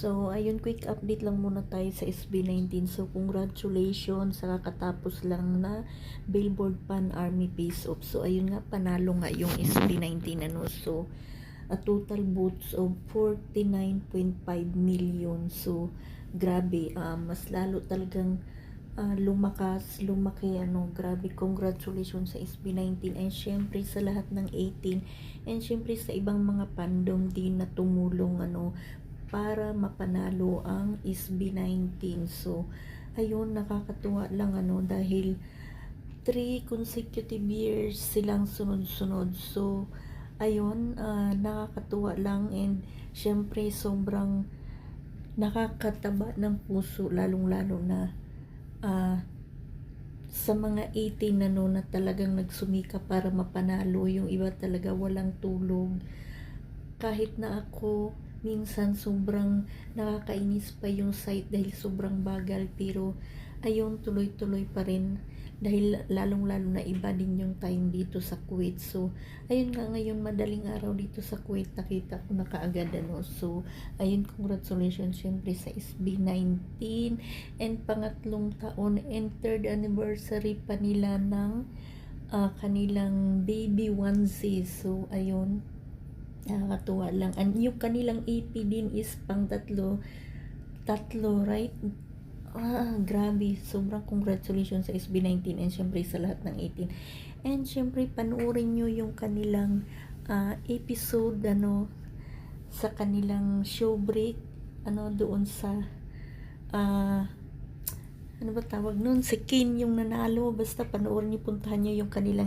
So, ayun, quick update lang muna tayo sa SB19. So, congratulations sa kakatapos lang na Billboard Pan Army Face Off. So, ayun nga, panalo nga yung SB19, ano. So, a total votes of 49.5 million. So, grabe, ah, mas lalo talagang ah, lumakas, lumaki, ano, grabe, congratulations sa SB19 and syempre sa lahat ng 18 and syempre sa ibang mga fandom din na tumulong, ano, para mapanalo ang SB19. So, ayun, nakakatuwa lang, ano, dahil 3 consecutive years silang sunod-sunod. So, ayun, ah, nakakatuwa lang and syempre sobrang nakakataba ng puso lalong-lalo na ah, sa mga 18 na no na talagang nagsumika para mapanalo yung iba talaga walang tulog kahit na ako minsan sobrang nakakainis pa yung site dahil sobrang bagal pero ayun tuloy-tuloy pa rin. Dahil lalong-lalo na iba din yung time dito sa Kuwait. So ayun nga ngayon madaling araw dito sa Kuwait nakita ko na kaagad ano. So ayun congratulations syempre sa SB19 and pangatlong taon and third anniversary pa nila ng ah, kanilang baby onesie. So ayun nakakatuwa lang. And yung kanilang AP din is pang tatlo. Tatlo right? Ah grabe. Sobrang congratulations sa SB19 and syempre sa lahat ng 18 and syempre panoorin nyo yung kanilang ah, episode ano sa kanilang show break ano doon sa ah ano ba tawag nun? Si Kin yung nanalo. Basta panoorin nyo puntahan nyo yung kanilang